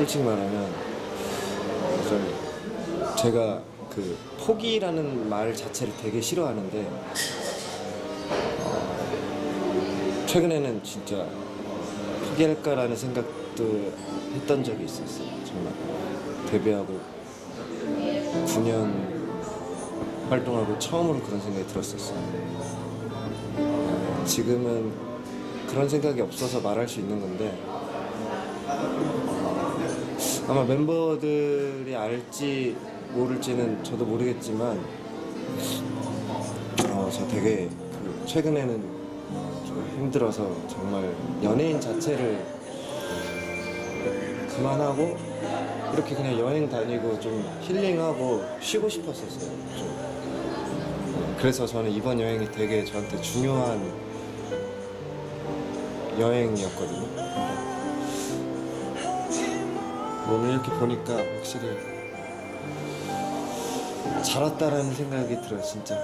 솔직히 말하면 좀 제가 그 포기라는 말 자체를 되게 싫어하는데 어, 최근에는 진짜 포기할까라는 생각도 했던 적이 있었어요. 정말 데뷔하고 9년 활동하고 처음으로 그런 생각이 들었었어요. 어, 지금은 그런 생각이 없어서 말할 수 있는 건데 아마 멤버들이 알지 모를지는 저도 모르겠지만 어, 저 되게 그 최근에는 좀 힘들어서 정말 연예인 자체를 그만하고 이렇게 그냥 여행 다니고 좀 힐링하고 쉬고 싶었었어요. 좀. 그래서 저는 이번 여행이 되게 저한테 중요한 여행이었거든요. 오늘 이렇게 보니까 확실히 잘 왔다라는 생각이 들어요, 진짜.